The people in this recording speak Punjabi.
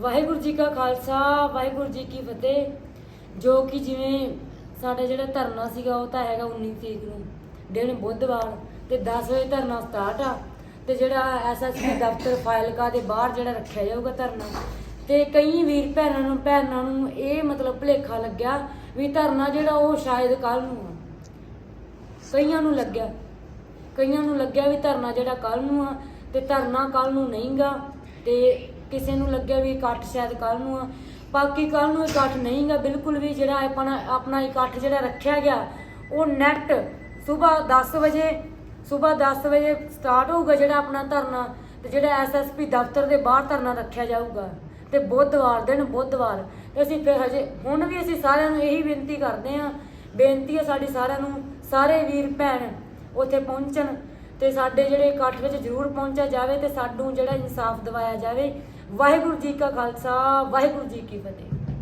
ਵਾਹਿਗੁਰੂ ਜੀ ਕਾ ਖਾਲਸਾ, ਵਾਹਿਗੁਰੂ ਜੀ ਕੀ ਫਤਿਹ। ਜੋ ਕਿ ਜਿਵੇਂ ਸਾਡਾ ਜਿਹੜਾ ਧਰਨਾ ਸੀਗਾ, ਉਹ ਤਾਂ ਹੈਗਾ 19 ਤਰੀਕ ਨੂੰ, ਦਿਨ ਬੁੱਧਵਾਰ ਤੇ 10 ਵਜੇ ਧਰਨਾ ਸਟਾਰਟ ਆ। ਤੇ ਜਿਹੜਾ ਐਸਐਸਪੀ ਦਫ਼ਤਰ ਫਾਇਲਕਾ ਦੇ ਬਾਹਰ ਜਿਹੜਾ ਰੱਖਿਆ ਜਾਊਗਾ ਧਰਨਾ। ਤੇ ਕਈ ਵੀਰ ਭੈਣਾਂ ਨੂੰ ਭੈਣਾਂ ਨੂੰ ਇਹ ਮਤਲਬ ਭੁਲੇਖਾ ਲੱਗਿਆ ਵੀ ਧਰਨਾ ਜਿਹੜਾ ਉਹ ਸ਼ਾਇਦ ਕੱਲ ਨੂੰ ਆ। ਕਈਆਂ ਨੂੰ ਲੱਗਿਆ। ਕਈਆਂ ਨੂੰ ਲੱਗਿਆ ਵੀ ਧਰਨਾ ਜਿਹੜਾ ਕੱਲ ਨੂੰ ਆ ਤੇ ਧਰਨਾ ਕੱਲ ਨੂੰ ਨਹੀਂਗਾ। ਤੇ ਕਿਸੇ ਨੂੰ ਲੱਗਿਆ ਵੀ ਇਕੱਠ ਸ਼ਾਇਦ ਕੱਲ ਨੂੰ ਆ। ਬਾਕੀ ਕੱਲ ਨੂੰ ਇਕੱਠ ਨਹੀਂਗਾ, ਬਿਲਕੁਲ ਵੀ ਜਿਹੜਾ ਆਪਣਾ ਆਪਣਾ ਇਕੱਠ ਜਿਹੜਾ ਰੱਖਿਆ ਗਿਆ, ਉਹ ਨੈਕਟ ਸਵੇਰ 10 ਵਜੇ ਸਵੇਰ 10 ਵਜੇ ਸਟਾਰਟ ਹੋਊਗਾ ਜਿਹੜਾ ਆਪਣਾ ਧਰਨਾ ਤੇ ਜਿਹੜਾ ਐਸਐਸਪੀ ਦਫ਼ਤਰ ਦੇ ਬਾਹਰ ਧਰਨਾ ਰੱਖਿਆ ਜਾਊਗਾ। ਤੇ ਬੁੱਧਵਾਰ ਦਿਨ, ਬੁੱਧਵਾਰ। ਤੇ ਅਸੀਂ ਫਿਰ ਹਜੇ ਹੁਣ ਵੀ ਅਸੀਂ ਸਾਰਿਆਂ ਨੂੰ ਇਹੀ ਬੇਨਤੀ ਕਰਦੇ ਹਾਂ। ਬੇਨਤੀ ਹੈ ਸਾਡੀ ਸਾਰਿਆਂ ਨੂੰ, ਸਾਰੇ ਵੀਰ, ਭੈਣ ਉੱਥੇ ਪਹੁੰਚਣ। ਤੇ ਸਾਡੇ ਜਿਹੜੇ ਇਕੱਠ ਵਿੱਚ ਜ਼ਰੂਰ ਪਹੁੰਚਿਆ ਜਾਵੇ ਤੇ ਸਾਨੂੰ ਜਿਹੜਾ ਇਨਸਾਫ ਦਿਵਾਇਆ ਜਾਵੇ। ਵਾਹਿਗੁਰੂ ਜੀ ਕਾ ਖਾਲਸਾ, ਵਾਹਿਗੁਰੂ ਜੀ ਕੀ ਫਤਿਹ।